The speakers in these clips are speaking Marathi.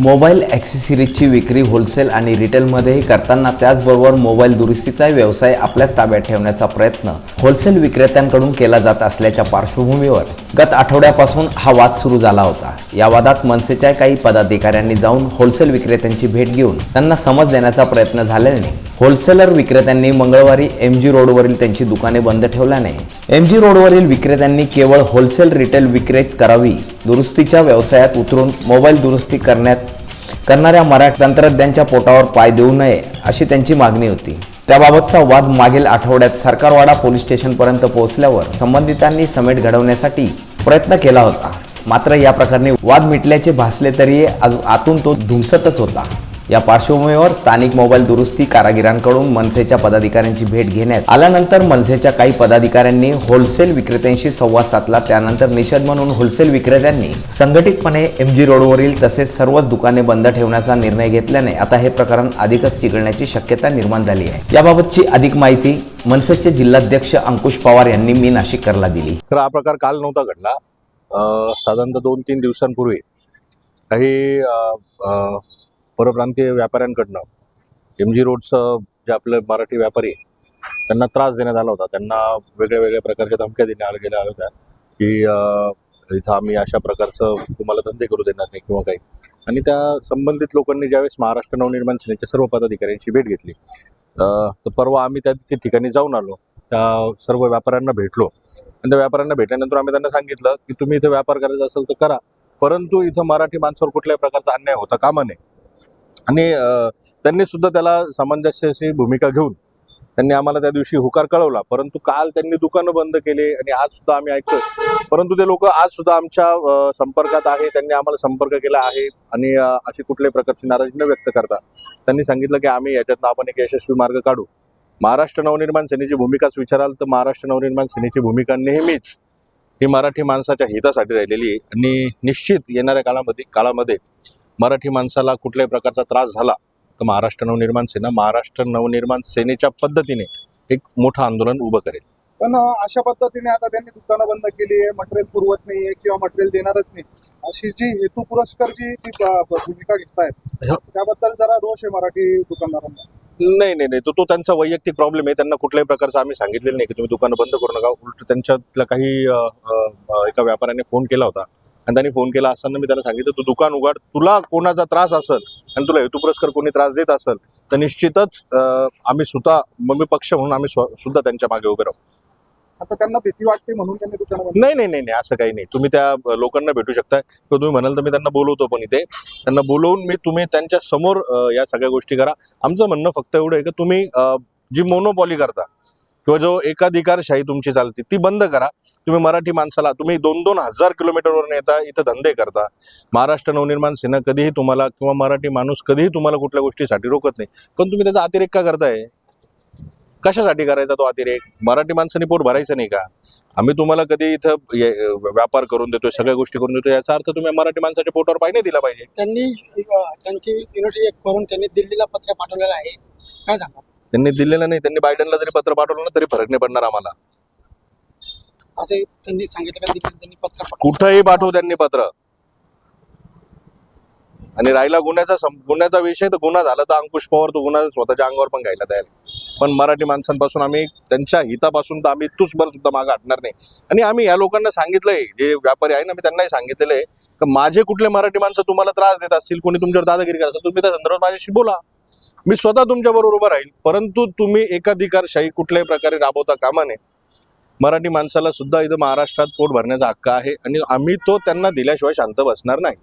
मोबाईल ॲक्सेसरीजची विक्री होलसेल आणि रिटेलमध्येही करताना त्याचबरोबर मोबाईल दुरुस्तीचा व्यवसाय आपल्याच ताब्यात ठेवण्याचा प्रयत्न होलसेल विक्रेत्यांकडून केला जात असल्याच्या पार्श्वभूमीवर गत आठवड्यापासून हा वाद सुरू झाला होता. या वादात मनसेच्या काही पदाधिकाऱ्यांनी जाऊन होलसेल विक्रेत्यांची भेट घेऊन त्यांना समज देण्याचा प्रयत्न झाल्याने होलसेलर विक्रेत्यांनी मंगळवारी एम जी रोडवरील त्यांची दुकाने बंद ठेवल्याने एम जी रोडवरील विक्रेत्यांनी केवळ होलसेल रिटेल विक्रेच करावी दुरुस्तीच्या व्यवसायात उतरून मोबाईल दुरुस्ती करण्यात करणाऱ्या मराठी तंत्रज्ञांच्या पोटावर पाय देऊ नये अशी त्यांची मागणी होती. त्याबाबतचा वाद मागील आठवड्यात सरकारवाडा पोलीस स्टेशनपर्यंत पोहोचल्यावर संबंधितांनी समेट घडवण्यासाठी प्रयत्न केला होता. मात्र या प्रकरणी वाद मिटल्याचे भासले तरी आज आतून तो धुमसतच होता. या पार्श्वभूमीवर स्थानिक मोबाईल दुरुस्ती कारागिरांकडून मनसेच्या पदाधिकाऱ्यांची भेट घेण्यात आल्यानंतर मनसेच्या काही पदाधिकाऱ्यांनी होलसेल विक्रेत्यांशी संवाद साधला. त्यानंतर निषेध म्हणून होलसेल विक्रेत्यांनी संघटितपणे एम जी रोडवरील तसेच सर्वच दुकाने बंद ठेवण्याचा निर्णय घेतल्याने आता हे प्रकरण अधिकच चिघळण्याची शक्यता निर्माण झाली आहे. याबाबतची अधिक माहिती मनसेचे जिल्हाध्यक्ष अंकुश पवार यांनी मी नाशिककरला दिली. तर हा प्रकार काल नव्हता घडला. साधारणतः दोन तीन दिवसांपूर्वी काही परप्रांतीय व्यापाऱ्यांकडनं एम जी रोडचं जे आपले मराठी व्यापारी त्यांना त्रास देण्यात आला होता. त्यांना वेगळ्या वेगळ्या प्रकारच्या धमक्या देण्यात गेल्या होत्या की इथं आम्ही अशा प्रकारचं तुम्हाला धंदे करू देणार नाही किंवा काही. आणि त्या संबंधित लोकांनी ज्यावेळेस महाराष्ट्र नवनिर्माण सेनेच्या सर्व पदाधिकाऱ्यांची भेट घेतली तर परवा आम्ही त्या त्या ठिकाणी जाऊन आलो. त्या सर्व व्यापाऱ्यांना भेटलो. आणि त्या व्यापाऱ्यांना भेटल्यानंतर आम्ही त्यांना सांगितलं की तुम्ही इथं व्यापार करायचा असेल तर करा. परंतु इथं मराठी माणसावर कुठल्याही प्रकारचा अन्याय होता कामा नये. आणि त्यांनी सुद्धा त्याला सामंजस्याची भूमिका घेऊन त्यांनी आम्हाला त्या दिवशी हुकार कळवला. परंतु काल त्यांनी दुकानं बंद केले आणि आज सुद्धा आम्ही ऐकतो परंतु ते लोक आज सुद्धा आमच्या संपर्कात आहे त्यांनी आम्हाला संपर्क केला आहे आणि अशी कुठल्याही प्रकारची नाराजी न व्यक्त करता त्यांनी सांगितलं की आम्ही याच्यातनं आपण एक यशस्वी मार्ग काढू. महाराष्ट्र नवनिर्माण सेनेची भूमिकाच विचाराल तर महाराष्ट्र नवनिर्माण सेनेची भूमिका नेहमीच ही मराठी माणसाच्या हितासाठी राहिलेली आहे. आणि निश्चित येणाऱ्या काळामध्ये काळामध्ये मराठी माणसाला कुठल्याही प्रकारचा त्रास झाला तर महाराष्ट्र नवनिर्माण सेना महाराष्ट्र नवनिर्माण सेनेच्या पद्धतीने एक मोठं आंदोलन उभं करेल. पण अशा पद्धतीने आता त्यांनी दुकानं बंद केली आहे मटेरियल पुरवत नाहीये किंवा मटेरियल देणारच नाही. अशी जी हेतू पुरस्कार जी भूमिका घेतायत हो. त्याबद्दल जरा रोष आहे मराठी दुकानदारांना. नाही नाही नाही. तो तो त्यांचा वैयक्तिक प्रॉब्लेम आहे. त्यांना कुठल्याही प्रकारचं आम्ही सांगितलेलं नाही की तुम्ही दुकानं बंद करू नका. उलट त्यांच्यातल्या काही एका व्यापाऱ्याने फोन केला होता. आणि त्यांनी फोन केला असताना मी त्याला सांगितलं तू दुकान उघड तुला कोणाचा त्रास असेल आणि तुला हेतू पुरस्कार कोणी त्रास देत असेल तर निश्चितच आम्ही स्वतः मग मी पक्ष म्हणून आम्ही सुद्धा त्यांच्या मागे उभे राहू. आता त्यांना भीती वाटते म्हणून त्यांनी नाही नाही नाही नाही असं काही नाही. तुम्ही त्या लोकांना भेटू शकता किंवा तुम्ही म्हणाल तर मी त्यांना बोलवतो पण इथे. त्यांना बोलवून मी तुम्ही त्यांच्यासमोर या सगळ्या गोष्टी करा. आमचं म्हणणं फक्त एवढं आहे की तुम्ही जी मोनोपॉली करता किंवा जो एकाधिकारशाही तुमची चालते ती बंद करा. तुम्ही मराठी माणसाला तुम्ही दोन दोन हजार किलोमीटरवरून येता इथं धंदे करता. महाराष्ट्र नवनिर्माण सेना कधीही तुम्हाला किंवा मराठी माणूस कधीही तुम्हाला कुठल्या गोष्टीसाठी रोकत नाही. पण तुम्ही त्याचा अतिरेक का करताय? कशासाठी करायचा तो अतिरेक? मराठी माणसाने पोट भरायचं नाही का? आम्ही तुम्हाला कधी इथं व्यापार करून देतोय सगळ्या गोष्टी करून देतोय याचा अर्थ तुम्ही मराठी माणसाच्या पोटावर पाय नाही दिला पाहिजे. त्यांनी त्यांची युनिटी एक करून त्यांनी दिल्लीला पत्र पाठवलेलं आहे. काय सांगा त्यांनी दिलेलं नाही. त्यांनी बायडनला जरी पत्र पाठवलं ना तरी फरक नाही पडणार आम्हाला. असे त्यांनी सांगितलं का दिल्लीला त्यांनी पत्र पाठवलं? कुठंही पाठवू त्यांनी पत्र. आणि राहिला गुन्ह्याचा सं- गुन्ह्याचा विषय तर गुन्हा झाला तर अंकुश पवार तो गुन्हा स्वतःच्या अंगावर पण घ्यायला तयार आहे. पण मराठी माणसांपासून आम्ही त्यांच्या हितापासून तर आम्ही तुसभर सुद्धा मागे हटणार नाही. आणि आम्ही या लोकांना सांगितलंय जे व्यापारी आहे ना मी त्यांनाही सांगितलेलं आहे की माझे कुठले मराठी माणसं तुम्हाला त्रास देत असतील कोणी तुमच्यावर दादागिरी करत असेल तुम्ही त्या संदर्भात माझ्याशी बोला. मी स्वतः तुमच्या बरोबर राहील परंतु तुम्ही एकाधिकारशाही कुठल्याही प्रकारे राबवता कामा नये मराठी माणसाला सुद्धा इथं महाराष्ट्रात पोट भरण्याचा हक्क आहे आणि आम्ही तो त्यांना दिल्याशिवाय शांत बसणार नाही.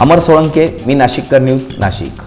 अमर सोळंके मी नाशिककर न्यूज नाशिक.